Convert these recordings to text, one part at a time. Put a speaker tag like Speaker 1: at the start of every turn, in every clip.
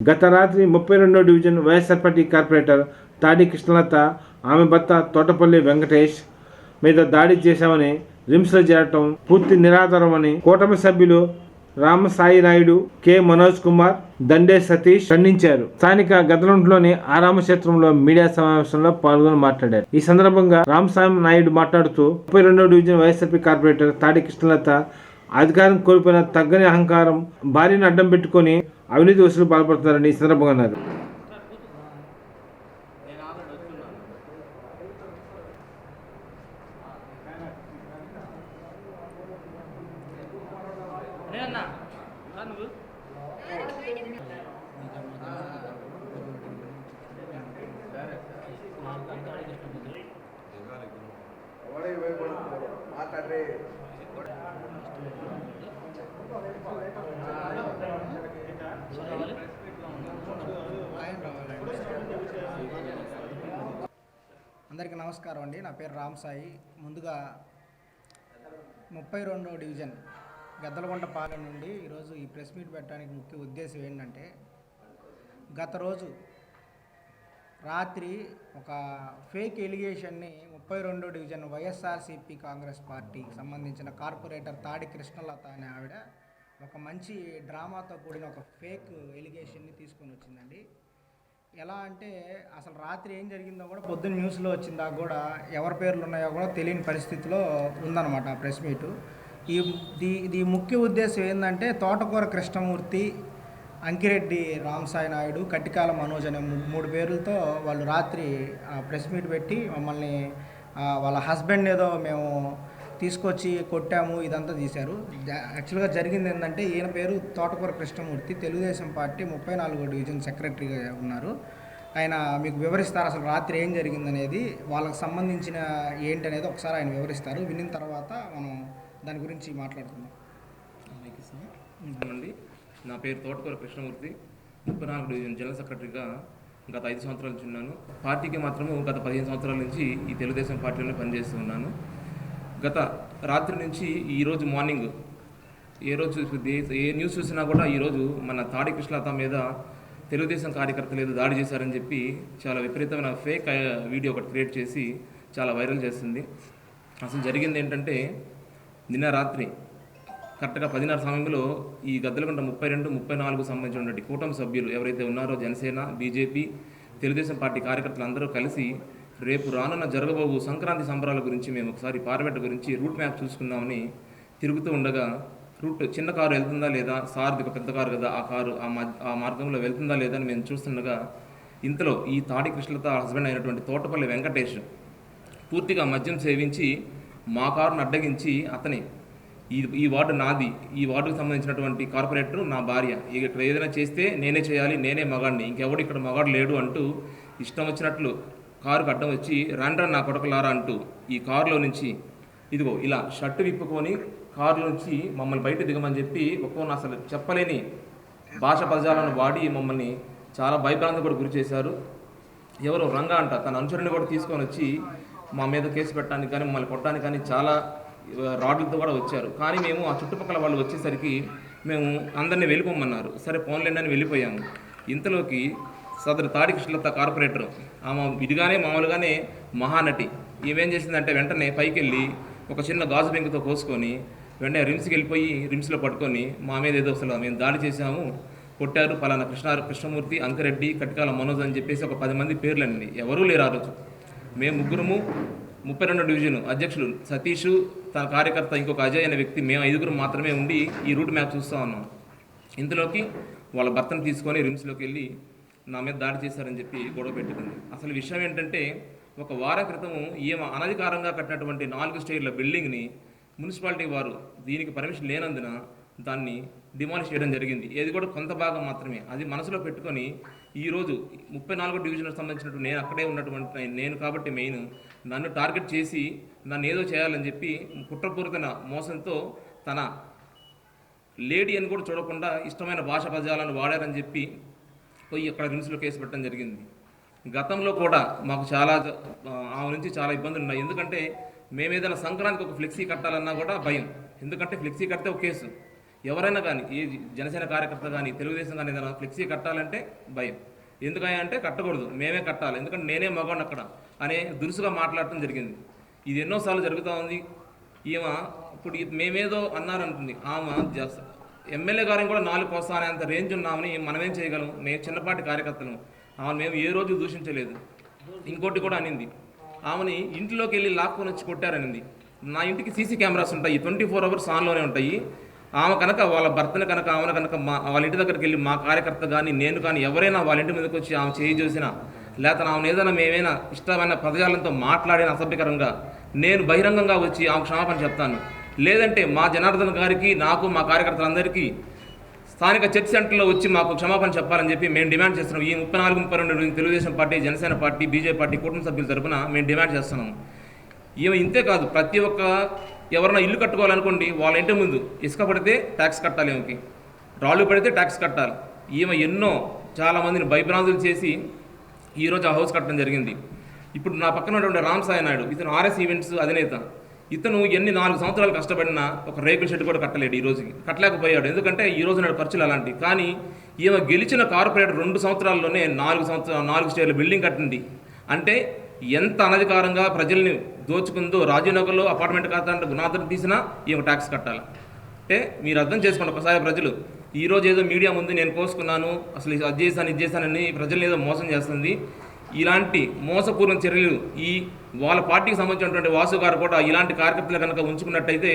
Speaker 1: గత రాత్రి ముప్పై రెండో డివిజన్ వైఎస్ఆర్ పార్టీ కార్పొరేటర్ తాడి కృష్ణలత ఆమె భర్త తోటపల్లి వెంకటేష్ మీద దాడి చేశామని రిమ్స్లో చేరటం పూర్తి నిరాధారమని కూటమి సభ్యులు రామసాయి నాయుడు కె. మనోజ్ కుమార్ దండే సతీష్ ఖండించారు. స్థానిక గదలంట్లోని ఆరామక్షేత్రంలో మీడియా సమావేశంలో పాల్గొని మాట్లాడారు. ఈ సందర్భంగా రామసాయి నాయుడు మాట్లాడుతూ ముప్పై రెండో డివిజన్ వైఎస్ఆర్పీ కార్పొరేటర్ తాడి కృష్ణలత అధికారం కోల్పోయిన తగ్గని అహంకారం భార్యను అడ్డం పెట్టుకొని అవినీతి వసూలు పాల్పడుతున్నారని సందర్భంగా అన్నారు
Speaker 2: అరే అన్న రా నువ్వు
Speaker 3: మాట్లాడే
Speaker 4: అందరికీ నమస్కారం అండి. నా పేరు రామ్ సాయి. ముందుగా ముప్పై రెండో డివిజన్ గద్దలగొండ పాలెం నుండి ఈరోజు ఈ ప్రెస్ మీట్ పెట్టడానికి ముఖ్య ఉద్దేశం ఏంటంటే గత రోజు రాత్రి ఒక ఫేక్ ఎలిగేషన్ని ముప్పై రెండో డివిజన్ వైఎస్ఆర్సీపీ కాంగ్రెస్ పార్టీకి సంబంధించిన కార్పొరేటర్ తాడి కృష్ణలత అనే ఆవిడ ఒక మంచి డ్రామాతో కూడిన ఒక ఫేక్ ఎలిగేషన్ని తీసుకొని వచ్చిందండి. ఎలా అంటే అసలు రాత్రి ఏం జరిగిందో కూడా పొద్దున్న న్యూస్లో వచ్చిందా కూడా ఎవరి పేర్లు ఉన్నాయో కూడా తెలియని పరిస్థితిలో ఉందన్నమాట ఆ ప్రెస్ మీట్. ఈ దీ ఇది ముఖ్య ఉద్దేశం ఏంటంటే తోటకూర కృష్ణమూర్తి అంకిరెడ్డి రామసాయి నాయుడు కట్టికాల మనోజ్ అనే మూడు పేర్లతో వాళ్ళు రాత్రి ఆ ప్రెస్ మీట్ పెట్టి మమ్మల్ని వాళ్ళ హస్బెండ్ ఏదో మేము తీసుకొచ్చి కొట్టాము ఇదంతా తీశారు. యాక్చువల్గా జరిగింది ఏంటంటే ఈయన పేరు తోటకూర కృష్ణమూర్తి తెలుగుదేశం పార్టీ ముప్పై నాలుగో డివిజన్ సెక్రటరీగా ఉన్నారు. ఆయన మీకు వివరిస్తారు అసలు రాత్రి ఏం జరిగిందనేది వాళ్ళకి సంబంధించిన ఏంటనేది ఒకసారి ఆయన వివరిస్తారు. విన్న తర్వాత మనం దాని గురించి మాట్లాడుకుందాం.
Speaker 2: అండి. నా పేరు తోటకూర కృష్ణమూర్తి ముప్పై నాలుగు డివిజన్ జనరల్ సెక్రటరీగా గత ఐదు సంవత్సరాల నుంచి ఉన్నాను. పార్టీకి మాత్రము గత పదిహేను సంవత్సరాల నుంచి ఈ తెలుగుదేశం పార్టీలోనే పనిచేస్తూ ఉన్నాను. గత రాత్రి నుంచి ఈరోజు మార్నింగ్ ఏ రోజు ఏ న్యూస్ చూసినా కూడా ఈరోజు మన తాడి కృష్ణత మీద తెలుగుదేశం కార్యకర్తలు ఏదో దాడి చేశారని చెప్పి చాలా విపరీతమైన ఫేక్ వీడియో ఒకటి క్రియేట్ చేసి చాలా వైరల్ చేస్తుంది అసలు జరిగింది ఏంటంటే నిన్న రాత్రి కరెక్ట్గా పదిన్నర సమయంలో ఈ గద్దలకుంట ముప్పై రెండు ముప్పై నాలుగు సంబంధించినటువంటి కూటమి సభ్యులు ఎవరైతే ఉన్నారో జనసేన బీజేపీ తెలుగుదేశం పార్టీ కార్యకర్తలు అందరూ కలిసి రేపు రానున్న జరగబోవు సంక్రాంతి సంబరాల గురించి మేము ఒకసారి పార్లమెంట్ గురించి రూట్ మ్యాప్ చూసుకుందామని తిరుగుతూ ఉండగా రూట్ చిన్న కారు వెళ్తుందా లేదా? సార్ది ఒక పెద్ద కారు కదా ఆ కారు ఆ మధ్య ఆ మార్గంలో వెళ్తుందా లేదా అని మేము చూస్తుండగా ఇంతలో ఈ తాడి కృష్ణలత హస్బెండ్ అయినటువంటి తోటపల్లి వెంకటేష్ పూర్తిగా మద్యం సేవించి మా కారును అడ్డగించి అతని ఈ ఈ వార్డు నాది ఈ వార్డుకు సంబంధించినటువంటి కార్పొరేటర్ నా భార్య. ఇక ఇక్కడ ఏదైనా చేస్తే నేనే చేయాలి నేనే మగాడిని. ఇంకెవడు ఇక్కడ మగాడు లేడు అంటూ ఇష్టం వచ్చినట్లు కారుకు అడ్డం వచ్చి రండ్రా నా కొడకలారా అంటూ ఈ కారులో నుంచి ఇదిగో ఇలా షర్టు విప్పుకొని కారులో నుంచి మమ్మల్ని బయట దిగమని చెప్పి ఒక్కోన అసలు చెప్పలేని భాష పదజాలను వాడి మమ్మల్ని చాలా భయభ్రాంతి కూడా గురి చేశారు. ఎవరు రంగా అంట తన అనుచరుని కూడా తీసుకొని వచ్చి మా మీద కేసు పెట్టడానికి కానీ మమ్మల్ని కొట్టడానికి కానీ చాలా రాడ్లతో కూడా వచ్చారు. కానీ మేము ఆ చుట్టుపక్కల వాళ్ళు వచ్చేసరికి మేము అందరినీ వెళ్ళిపోమన్నారు. సరే ఫోన్లేండి అని వెళ్ళిపోయాము. ఇంతలోకి సదరు తాడి కృష్ణలత కార్పొరేటర్. ఆమె ఇదిగానే మామూలుగానే మహానటి. ఈమెం చేసిందంటే వెంటనే పైకి వెళ్ళి ఒక చిన్న గాజు బెంకుతో కోసుకొని వెంటనే రిమ్స్కి వెళ్ళిపోయి రిమ్స్లో పట్టుకొని మా మీద ఏదో అసలు మేము దాడి చేశాము కొట్టారు పలానా కృష్ణ కృష్ణమూర్తి అంకరెడ్డి కట్కాల మనోజ్ అని చెప్పేసి ఒక పది మంది పేర్లండి ఎవరూ లేరు ఆ రోజు. మేము ముగ్గురము ముప్పై రెండు డివిజన్ అధ్యక్షులు సతీష్ తన కార్యకర్త ఇంకొక అజయ్ అనే వ్యక్తి మేము ఐదుగురు మాత్రమే ఉండి ఈ రూట్ మ్యాప్ చూస్తూ ఉన్నాం. ఇంతలోకి వాళ్ళ భర్తను తీసుకొని రిమ్స్లోకి వెళ్ళి నా మీద దాడి చేశారని చెప్పి గొడవ పెట్టుకుంది. అసలు విషయం ఏంటంటే ఒక వారం క్రితం ఈమె అనధికారంగా కట్టినటువంటి నాలుగు స్టేర్ల బిల్డింగ్ని మున్సిపాలిటీ వారు దీనికి పర్మిషన్ లేనందున దాన్ని డిమాలిష్ చేయడం జరిగింది. ఏది కూడా కొంత భాగం మాత్రమే. అది మనసులో పెట్టుకొని ఈరోజు ముప్పై నాలుగో డివిజన్కి సంబంధించినట్టు నేను అక్కడే ఉన్నటువంటి నేను కాబట్టి మెయిన్ నన్ను టార్గెట్ చేసి నన్ను ఏదో చేయాలని చెప్పి కుట్రపూరితన మోసంతో తన లేడీ అని కూడా చూడకుండా ఇష్టమైన భాష పదాలను వాడారని చెప్పి పోయి అక్కడ రిమ్స్లో కేసు పెట్టడం జరిగింది. గతంలో కూడా మాకు చాలా ఆ, ఆమె నుంచి చాలా ఇబ్బందులు ఉన్నాయి. ఎందుకంటే మేము ఏదైనా సంక్రాంతికి ఒక ఫ్లెక్సీ కట్టాలన్నా కూడా భయం. ఎందుకంటే ఫ్లెక్సీ కడితే ఒక కేసు. ఎవరైనా కానీ ఏ జనసేన కార్యకర్త కానీ తెలుగుదేశం కానీ ఏదైనా ఫ్లెక్సీ కట్టాలంటే భయం. ఎందుకని అంటే కట్టకూడదు. మేమే కట్టాలి. ఎందుకంటే నేనే మగవాడిని అక్కడ అనే దురుసుగా మాట్లాడటం జరిగింది. ఇది ఎన్నోసార్లు జరుగుతూ ఉంది. ఈమె ఇప్పుడు మేమేదో అన్నారంటుంది ఆమె ఎమ్మెల్యే గారిని కూడా నాలుగు కోస్తా అంత రేంజ్ ఉన్నామని మనమేం చేయగలం? మేము చిన్నపాటి కార్యకర్తలు. ఆమె మేము ఏ రోజు దూషించలేదు. ఇంకోటి కూడా అనింది. ఆమెని ఇంట్లోకి వెళ్ళి లాక్కొని వచ్చి కొట్టారనింది. నా ఇంటికి సీసీ కెమెరాస్ ఉంటాయి. ట్వంటీ ఫోర్ అవర్స్ ఆన్లోనే ఉంటాయి. ఆమె కనుక వాళ్ళ భర్తను కనుక ఆమెను కనుక మా వాళ్ళ ఇంటి దగ్గరికి వెళ్ళి మా కార్యకర్త కానీ నేను కానీ ఎవరైనా వాళ్ళ ఇంటి మీదకి వచ్చి ఆమె చేయి చూసినా లేకపోతే ఆమెను ఏదైనా మేమైనా ఇష్టమైన పదజాలంతో మాట్లాడిన అసభ్యకరంగా నేను బహిరంగంగా వచ్చి ఆమె క్షమాపణ చెప్తాను. లేదంటే మా జనార్దన్ గారికి నాకు మా కార్యకర్తలందరికీ స్థానిక చర్చ్ సెంటర్లో వచ్చి మాకు క్షమాపణ చెప్పాలని చెప్పి మేము డిమాండ్ చేస్తున్నాం. ఈ ముప్పై నాలుగు ముప్పై రెండు Telugu Desam party Janasena party BJP party కుటుంబ సభ్యుల తరపున మేము డిమాండ్ చేస్తున్నాం. ఈమె ఇంతే కాదు ప్రతి ఒక్క ఎవరైనా ఇల్లు కట్టుకోవాలనుకోండి వాళ్ళ ఇంటి ముందు ఇసుక పడితే ట్యాక్స్ కట్టాలి ఈమెకి. రాళ్ళు పడితే ట్యాక్స్ కట్టాలి. ఈమె ఎన్నో చాలామందిని భయభ్రాంతులు చేసి ఈరోజు ఆ హౌస్ కట్టడం జరిగింది. ఇప్పుడు నా పక్కన ఉన్నటువంటి రామ్ సాయి నాయుడు ఇతను ఆర్ఎస్ ఈవెంట్స్ అధినేత. ఇతను ఎన్ని నాలుగు సంవత్సరాలు కష్టపడినా ఒక రేకుల షెడ్ కూడా కట్టలేడు ఈ రోజుకి. కట్టలేకపోయాడు. ఎందుకంటే ఈ రోజు నాడు ఖర్చులు అలాంటి కానీ ఈమె గెలిచిన కార్పొరేటర్ రెండు సంవత్సరాల్లోనే నాలుగు సంవత్సరాలు నాలుగు స్టేర్ల బిల్డింగ్ కట్టింది. అంటే ఎంత అనధికారంగా ప్రజల్ని దోచుకుందో రాజీవ్నగర్లో అపార్ట్మెంట్ కట్టాలంటే గుణాదం తీసినా ఈమె ట్యాక్స్ కట్టాలి. అంటే మీరు అర్థం చేసుకోండి ఒకసారి ప్రజలు. ఈరోజు ఏదో మీడియా ముందు నేను కోసుకున్నాను అసలు అది చేశాను ఇది చేశానని ప్రజల్ని ఏదో మోసం చేస్తుంది. ఇలాంటి మోసపూర్వ చర్యలు ఈ వాళ్ళ పార్టీకి సంబంధించినటువంటి వాసు గారు కూడా ఇలాంటి కార్యకర్తలు కనుక ఉంచుకున్నట్టయితే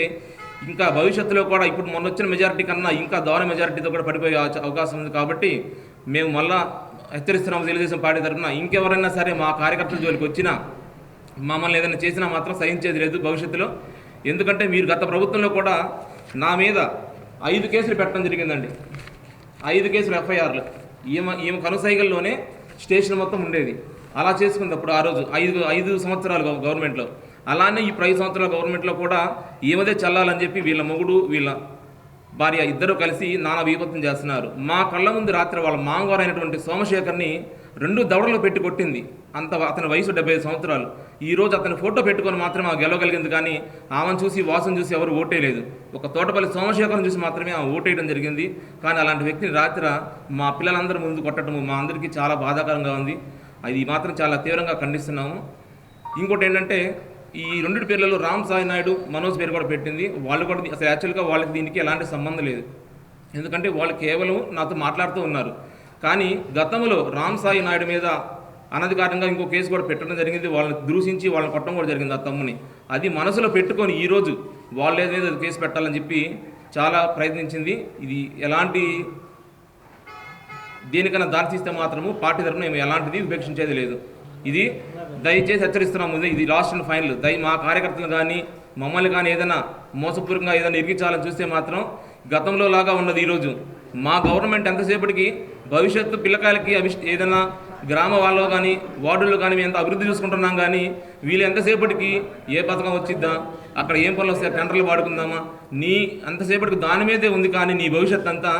Speaker 2: ఇంకా భవిష్యత్తులో కూడా ఇప్పుడు మొన్న వచ్చిన మెజారిటీ కన్నా ఇంకా దారుణ మెజారిటీతో కూడా పడిపోయే అవకాశం ఉంది కాబట్టి మేము మళ్ళా హెచ్చరిస్తున్నాము తెలుగుదేశం పార్టీ తరఫున. ఇంకెవరైనా సరే మా కార్యకర్తల జోలికి వచ్చినా మమ్మల్ని ఏదైనా చేసినా మాత్రం సహించేది లేదు భవిష్యత్తులో. ఎందుకంటే మీరు గత ప్రభుత్వంలో కూడా నా మీద ఐదు కేసులు పెట్టడం జరిగిందండి. ఐదు కేసులు ఎఫ్ఐఆర్లు. ఈమె ఈమె కనుసైగల్లోనే స్టేషన్ మొత్తం ఉండేది. అలా చేసుకున్నప్పుడు ఆ రోజు ఐదు ఐదు సంవత్సరాలు గవర్నమెంట్లో. అలానే ఈ ఐదు సంవత్సరాల గవర్నమెంట్లో కూడా ఏమదే చల్లాలని చెప్పి వీళ్ళ మొగుడు వీళ్ళ భార్య ఇద్దరు కలిసి నానా విపత్తులు చేస్తున్నారు. మా కళ్ళ ముందు రాత్రి వాళ్ళ మామగారు అయినటువంటి సోమశేఖర్ని రెండు దవడలు పెట్టి కొట్టింది. అంత అతని వయసు డెబ్బై ఐదు సంవత్సరాలు. ఈ రోజు అతని ఫోటో పెట్టుకొని మాత్రమే ఆ గెలవగలిగింది కానీ ఆమెను చూసి వాసన చూసి ఎవరు ఓటేయలేదు ఒక తోటపల్లి సోమశేఖరం చూసి మాత్రమే ఆమె ఓటేయడం జరిగింది. కానీ అలాంటి వ్యక్తిని రాత్రి మా పిల్లలందరూ ముందు కొట్టడం మా అందరికీ చాలా బాధాకరంగా ఉంది. అది మాత్రం చాలా తీవ్రంగా ఖండిస్తున్నాము. ఇంకోటి ఏంటంటే ఈ రెండు పేర్లలో రామ్ సాయి నాయుడు మనోజ్ పేరు కూడా పెట్టింది. వాళ్ళు కూడా అసలు యాక్చువల్గా వాళ్ళకి దీనికి ఎలాంటి సంబంధం లేదు. ఎందుకంటే వాళ్ళు కేవలం నాతో మాట్లాడుతూ ఉన్నారు. కానీ గతంలో రామ్ సాయి నాయుడు మీద అనధికారంగా ఇంకో కేసు కూడా పెట్టడం జరిగింది. వాళ్ళని దూషించి వాళ్ళని కొట్టడం కూడా జరిగింది ఆ తమ్ముని. అది మనసులో పెట్టుకొని ఈరోజు వాళ్ళ మీద కేసు పెట్టాలని చెప్పి చాలా ప్రయత్నించింది. ఇది ఎలాంటి దేనికైనా దారి తీస్తే మాత్రము పార్టీ తరఫున మేము ఎలాంటిది ఉపేక్షించేది లేదు. ఇది దయచేసి హెచ్చరిస్తున్నాము ఇది- ఇది లాస్ట్ అండ్ ఫైనల్ దయ మా కార్యకర్తలు కానీ మమ్మల్ని కానీ ఏదైనా మోసపూర్వకంగా ఏదైనా ఇరిగించాలని చూస్తే మాత్రం గతంలో లాగా ఉన్నది ఈరోజు మా గవర్నమెంట్ ఎంతసేపటికి భవిష్యత్తు పిల్లకాయలకి అభిష్ ఏదైనా గ్రామ వాళ్ళు కానీ వార్డుల్లో కానీ మేము ఎంత అభివృద్ధి చూసుకుంటున్నాం కానీ వీళ్ళు ఎంతసేపటికి ఏ పథకం వచ్చిద్దా అక్కడ ఏం పనులు వస్తాయి టెండర్లు వాడుకుందామా నీ అంతసేపటికి దాని మీదే ఉంది కానీ నీ భవిష్యత్తు అంతా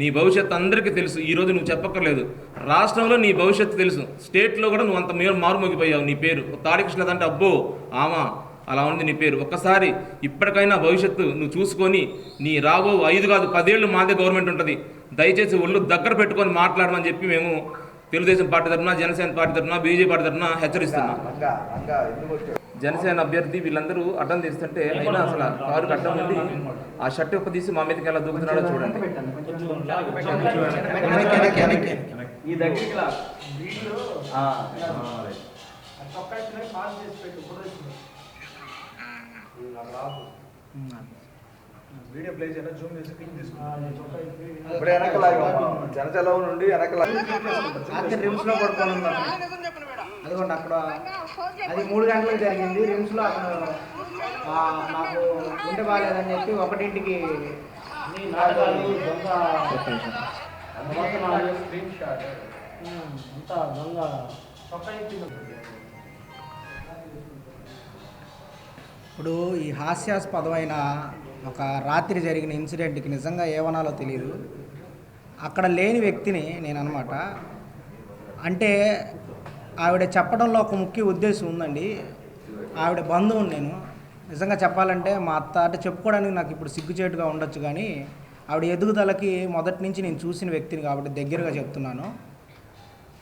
Speaker 2: నీ భవిష్యత్తు అందరికీ తెలుసు. ఈరోజు నువ్వు చెప్పక్కర్లేదు. రాష్ట్రంలో నీ భవిష్యత్తు తెలుసు. స్టేట్లో కూడా నువ్వు అంత మీరు మారుమోగిపోయావు నీ పేరు తాడికృష్ణ అంటే అబ్బో ఆమా అలా ఉంది నీ పేరు. ఒక్కసారి ఇప్పటికైనా భవిష్యత్తు నువ్వు చూసుకొని నీ రాబో ఐదు కాదు పదేళ్ళు మాదే గవర్నమెంట్ ఉంటుంది. దయచేసి ఒళ్ళు దగ్గర పెట్టుకొని మాట్లాడమని చెప్పి మేము తెలుగుదేశం పార్టీ తరఫున జనసేన పార్టీ తరఫున బీజేపీ పార్టీ తరఫున హెచ్చరిస్తున్నాం. జనసేన అభ్యర్థి వీళ్ళందరూ అడ్డం తీస్తుంటే అయినా అసలు కారు అడ్డం ఉండి ఆ షర్ట్ ఒక్క తీసి మా మీదకి ఎలా దూకుతున్నాడో చూడండి.
Speaker 3: ఈ
Speaker 5: వీడియో ప్లే చేయాలి జూమ్ చేసి క్లిక్
Speaker 3: ఇప్పుడు వెనకలా జనచలవ నుండి వెనకలా
Speaker 4: రాత్రి రిమ్స్లో పడుకొని. అదిగోండి అక్కడ అది మూడు గంటలకు జరిగింది. రిమ్స్లో అతను ఆ, నాకు గుండె బాగాలేదని చెప్పి ఒకటింటికి ఉమ్, అంతా దొంగ ఇప్పుడు ఈ హాస్యాస్పదమైన ఒక రాత్రి జరిగిన ఇన్సిడెంట్కి నిజంగా ఏమనాలో తెలియదు అక్కడ లేని వ్యక్తిని నేను అనమాట అంటే ఆవిడ చెప్పడంలో ఒక ముఖ్య ఉద్దేశం ఉందండి. ఆవిడ బంధువుని నేను. నిజంగా చెప్పాలంటే మా అత్త అంటే చెప్పుకోవడానికి నాకు ఇప్పుడు సిగ్గుచేటుగా ఉండొచ్చు కానీ ఆవిడ ఎదుగుదలకి మొదటి నుంచి నేను చూసిన వ్యక్తిని కాబట్టి దగ్గరగా చెప్తున్నాను.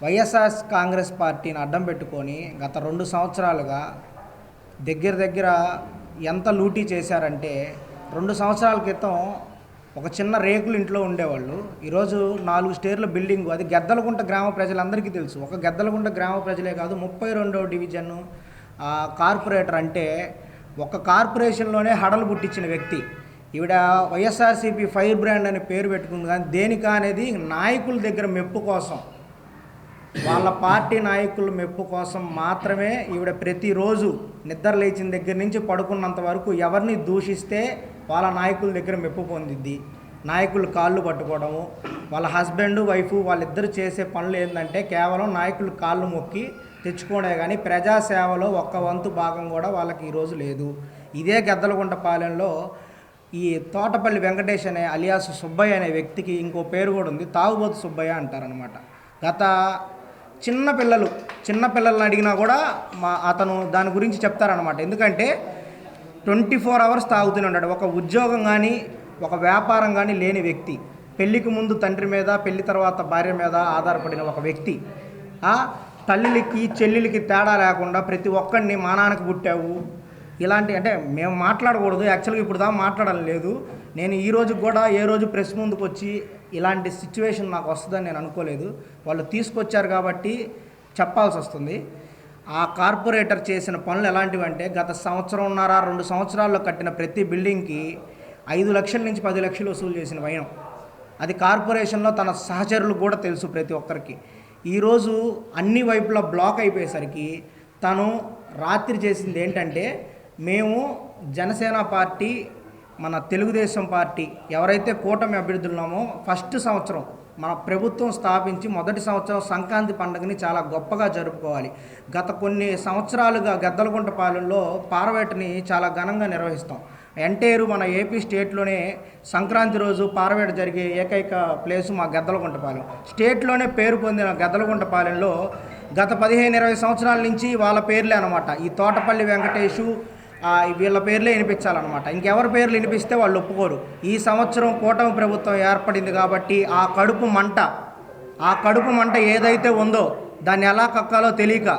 Speaker 4: వైఎస్ఆర్ కాంగ్రెస్ పార్టీని అడ్డం పెట్టుకొని గత రెండు సంవత్సరాలుగా దగ్గర దగ్గర ఎంత లూటీ చేశారంటే రెండు సంవత్సరాల క్రితం ఒక చిన్న రేకులు ఇంట్లో ఉండేవాళ్ళు. ఈరోజు నాలుగు స్టేర్ల బిల్డింగ్. అది గెద్దలగుంట గ్రామ ప్రజలందరికీ తెలుసు. ఒక గెద్దలగుంట గ్రామ ప్రజలే కాదు ముప్పై రెండవ డివిజన్ కార్పొరేటర్ అంటే ఒక కార్పొరేషన్లోనే హడలు పుట్టించిన వ్యక్తి. ఈవిడ వైఎస్ఆర్సీపీ ఫైర్ బ్రాండ్ అని పేరు పెట్టుకుంది. కానీ దేనిక అనేది నాయకుల దగ్గర మెప్పు కోసం వాళ్ళ పార్టీ నాయకుల మెప్పు కోసం మాత్రమే ఈవిడ ప్రతిరోజు నిద్ర లేచిన దగ్గర నుంచి పడుకున్నంత వరకు ఎవరిని దూషిస్తే వాళ్ళ నాయకుల దగ్గర మెప్పు పొందిద్ది. నాయకులు కాళ్ళు పట్టుకోవడము వాళ్ళ హస్బెండ్ వైఫ్ వాళ్ళిద్దరు చేసే పనులు ఏంటంటే కేవలం నాయకులు కాళ్ళు మొక్కి తెచ్చుకోవడే కానీ ప్రజాసేవలో ఒక్క వంతు భాగం కూడా వాళ్ళకి ఈరోజు లేదు. ఇదే గద్దలగుంట పాలెంలో ఈ తోటపల్లి వెంకటేష్ అనే అలియాస్ సుబ్బయ్య అనే వ్యక్తికి ఇంకో పేరు కూడా ఉంది. తాగుబోతు సుబ్బయ్య అంటారనమాట గత చిన్న పిల్లలు చిన్న పిల్లల్ని అడిగినా కూడా మా అతను దాని గురించి చెప్తారనమాట ఎందుకంటే ట్వంటీ ఫోర్ అవర్స్ తాగుతూనే ఉంటాడు ఒక ఉద్యోగం కానీ ఒక వ్యాపారం కానీ లేని వ్యక్తి. పెళ్ళికి ముందు తండ్రి మీద పెళ్ళి తర్వాత భార్య మీద ఆధారపడిన ఒక వ్యక్తి. తల్లికి చెల్లెలకి తేడా లేకుండా ప్రతి ఒక్కడిని మా నాన్నకి పుట్టావు. ఇలాంటి అంటే మేము మాట్లాడకూడదు. యాక్చువల్గా ఇప్పుడు దా మాట్లాడడం లేదు. నేను ఈ రోజు కూడా ఏ రోజు ప్రెస్ ముందుకు వచ్చి ఇలాంటి సిచ్యువేషన్ నాకు వస్తుందని నేను అనుకోలేదు. వాళ్ళు తీసుకొచ్చారు కాబట్టి చెప్పాల్సి వస్తుంది. ఆ కార్పొరేటర్ చేసిన పనులు ఎలాంటివి అంటే గత సంవత్సరంన్నర రెండు సంవత్సరాల్లో కట్టిన ప్రతి బిల్డింగ్కి ఐదు లక్షల నుంచి పది లక్షలు వసూలు చేసిన వైనం. అది కార్పొరేషన్లో తన సహచరులు కూడా తెలుసు ప్రతి ఒక్కరికి. ఈరోజు అన్ని వైపులా బ్లాక్ అయిపోయేసరికి తను రాత్రి చేసింది ఏంటంటే మేము జనసేన పార్టీ మన తెలుగుదేశం పార్టీ ఎవరైతే కూటమి అభ్యర్థులున్నామో ఫస్ట్ సంవత్సరం మన ప్రభుత్వం స్థాపించి మొదటి సంవత్సరం సంక్రాంతి పండుగని చాలా గొప్పగా జరుపుకోవాలి. గత కొన్ని సంవత్సరాలుగా గద్దలగుంట పాలెంలో పారవేటని చాలా ఘనంగా నిర్వహిస్తాం. ఎంటైర్ మన ఏపీ స్టేట్లోనే సంక్రాంతి రోజు పారవేట జరిగే ఏకైక ప్లేసు మా గద్దలగుంటపాలెం స్టేట్లోనే పేరు పొందిన గద్దలగుంటపాలెంలో గత పదిహేను ఇరవై సంవత్సరాల నుంచి వాళ్ళ పేర్లే అనమాట ఈ తోటపల్లి వెంకటేషు వీళ్ళ పేర్లే వినిపించాలన్నమాట. ఇంకెవరి పేర్లు వినిపిస్తే వాళ్ళు ఒప్పుకోరు. ఈ సంవత్సరం కూటమి ప్రభుత్వం ఏర్పడింది కాబట్టి ఆ కడుపు మంట ఆ కడుపు మంట ఏదైతే ఉందో దాన్ని ఎలా కక్కాలో తెలియక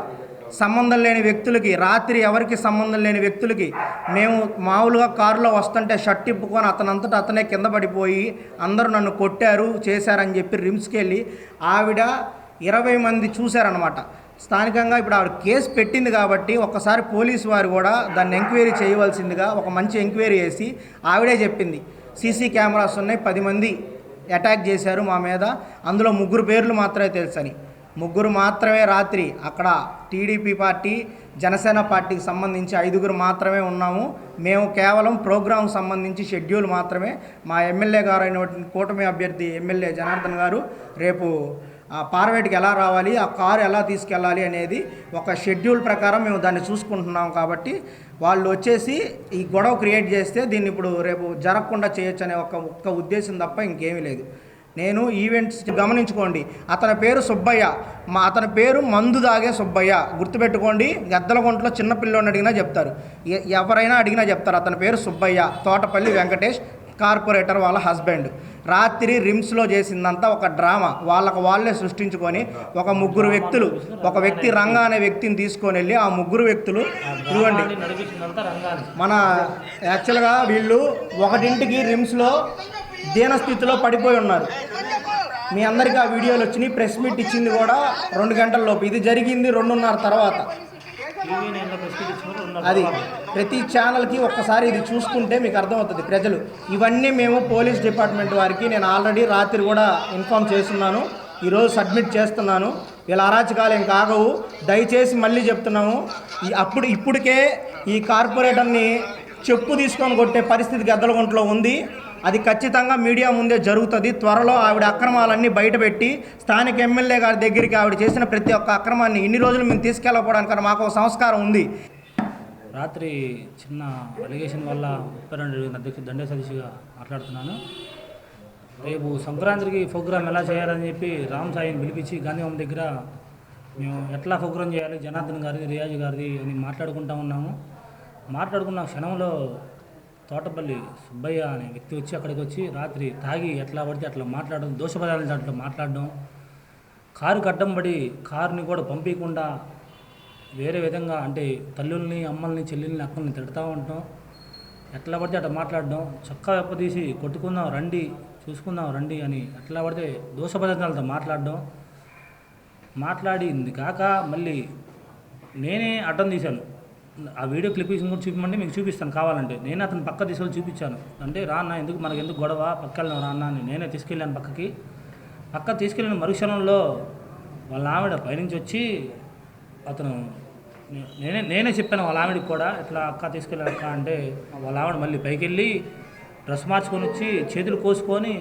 Speaker 4: సంబంధం లేని వ్యక్తులకి రాత్రి ఎవరికి సంబంధం లేని వ్యక్తులకి మేము మామూలుగా కారులో వస్తుంటే షర్ట్ ఇప్పుకొని అతనంతటా అతనే కింద పడిపోయి అందరూ నన్ను కొట్టారు చేశారని చెప్పి రిమ్స్కి వెళ్ళి ఆవిడ ఇరవై మంది చూశారనమాట స్థానికంగా ఇప్పుడు ఆవిడ కేసు పెట్టింది కాబట్టి ఒక్కసారి పోలీసు వారు కూడా దాన్ని ఎంక్వైరీ చేయవలసిందిగా ఒక మంచి ఎంక్వైరీ చేసి ఆవిడే చెప్పింది. సీసీ కెమెరాస్ ఉన్నాయి పది మంది అటాక్ చేశారు మా మీద. అందులో ముగ్గురు పేర్లు మాత్రమే తెలుసని. ముగ్గురు మాత్రమే రాత్రి అక్కడ టీడీపీ పార్టీ జనసేన పార్టీకి సంబంధించి ఐదుగురు మాత్రమే ఉన్నాము. మేము కేవలం ప్రోగ్రాం సంబంధించి షెడ్యూల్ మాత్రమే. మా ఎమ్మెల్యే గారు అయినటువంటి కూటమి అభ్యర్థి ఎమ్మెల్యే జనార్దన్ గారు రేపు ఆ పార్వేటికి ఎలా రావాలి ఆ కారు ఎలా తీసుకెళ్ళాలి అనేది ఒక షెడ్యూల్ ప్రకారం మేము దాన్ని చూసుకుంటున్నాం కాబట్టి వాళ్ళు వచ్చేసి ఈ గొడవ క్రియేట్ చేస్తే దీన్ని ఇప్పుడు రేపు జరగకుండా చేయొచ్చు అనే ఒక ఒక్క ఉద్దేశం తప్ప ఇంకేమీ లేదు. నేను ఈవెంట్స్ గమనించుకోండి. అతని పేరు సుబ్బయ్య. మా అతని పేరు మందు దాగే సుబ్బయ్య. గుర్తుపెట్టుకోండి గద్దలగుంటలో చిన్నపిల్లని అడిగినా చెప్తారు. ఎ- ఎవరైనా అడిగినా చెప్తారు అతని పేరు సుబ్బయ్య తోటపల్లి వెంకటేష్ కార్పొరేటర్ వాళ్ళ హస్బెండ్. రాత్రి రిమ్స్లో చేసిందంతా ఒక డ్రామా. వాళ్ళకు వాళ్ళే సృష్టించుకొని ఒక ముగ్గురు వ్యక్తులు ఒక వ్యక్తి రంగా అనే వ్యక్తిని తీసుకొని వెళ్ళి ఆ ముగ్గురు వ్యక్తులు చూడండి. మన యాక్చువల్గా వీళ్ళు ఒకటింటికి రిమ్స్లో దీనస్థితిలో పడిపోయి ఉన్నారు. మీ అందరికీ ఆ వీడియోలు వచ్చినాయి. ప్రెస్ మీట్ ఇచ్చింది కూడా రెండు గంటల లోపు. ఇది జరిగింది రెండున్నర తర్వాత. అది ప్రతి ఛానల్కి ఒక్కసారి ఇది చూసుకుంటే మీకు అర్థమవుతుంది ప్రజలు. ఇవన్నీ మేము పోలీస్ డిపార్ట్మెంట్ వారికి నేను ఆల్రెడీ రాత్రి కూడా ఇన్ఫామ్ చేస్తున్నాను. ఈరోజు సబ్మిట్ చేస్తున్నాను. వీళ్ళ అరాచకాలు ఏం కాగవు. దయచేసి మళ్ళీ చెప్తున్నాము. ఈ అప్పుడు ఇప్పటికే ఈ కార్పొరేటర్ని చెప్పు తీసుకొని కొట్టే పరిస్థితి గద్దలగుంటలో ఉంది. అది ఖచ్చితంగా మీడియా ముందే జరుగుతుంది. త్వరలో ఆవిడ అక్రమాలన్నీ బయటపెట్టి స్థానిక ఎమ్మెల్యే గారి దగ్గరికి ఆవిడ చేసిన ప్రతి ఒక్క అక్రమాన్ని ఇన్ని రోజులు మేము తీసుకెళ్ళకపోవడానికి మాకు ఒక సంస్కారం ఉంది.
Speaker 6: రాత్రి చిన్న అలిగేషన్ వల్ల ముప్పై రెండు దండే సతీష్గా మాట్లాడుతున్నాను. రేపు సంక్రాంతికి ప్రోగ్రామ్ ఎలా చేయాలని చెప్పి రామ్ సాయిని పిలిపించి గాంధీభవన్ దగ్గర మేము ఎట్లా ప్రోగ్రామ్ చేయాలి జనార్దన్ గారిది రియాజ్ గారిది అని మాట్లాడుకుంటా ఉన్నాము. మాట్లాడుకున్న క్షణంలో తోటపల్లి సుబ్బయ్య అనే వ్యక్తి వచ్చి అక్కడికి వచ్చి రాత్రి తాగి ఎట్లా పడితే అట్లా మాట్లాడడం దోషపదాలు దాంట్లో మాట్లాడడం కారు అడ్డం పడి కారుని కూడా పంపించకుండా వేరే విధంగా అంటే తల్లుల్ని అమ్మల్ని చెల్లెల్ని అక్కల్ని తిడతా ఉంటాం ఎట్లా పడితే అట్లా మాట్లాడడం చక్కా వెప్పదీసి కొట్టుకుందాం రండి చూసుకుందాం రండి అని ఎట్లా పడితే దోషపదార్థాలతో మాట్లాడడం. మాట్లాడింది కాక మళ్ళీ నేనే అడ్డం తీశాను. ఆ వీడియో క్లిప్పింగ్ కూడా చూపించమంటే మీకు చూపిస్తాను కావాలంటే. నేను అతను పక్క తీసుకెళ్ళి చూపించాను. అంటే రా అన్న ఎందుకు మనకి ఎందుకు గొడవ? పక్క వెళ్దాం రా అని నేనే తీసుకెళ్ళాను పక్కకి. పక్క తీసుకెళ్ళిన మరుక్షణంలో వాళ్ళ ఆవిడ పైనుంచి వచ్చి అతను నేనే నేనే చెప్పాను వాళ్ళ ఆవిడకి కూడా ఇట్లా అక్క తీసుకెళ్ళాను అక్క అంటే వాళ్ళ ఆవిడ మళ్ళీ పైకి వెళ్ళి డ్రెస్ మార్చుకొని వచ్చి చేతులు కోసుకొని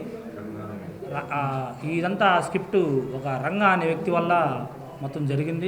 Speaker 6: ఆ, ఇదంతా స్క్రిప్ట్ ఒక రంగా అనే వ్యక్తి వల్ల మొత్తం జరిగింది.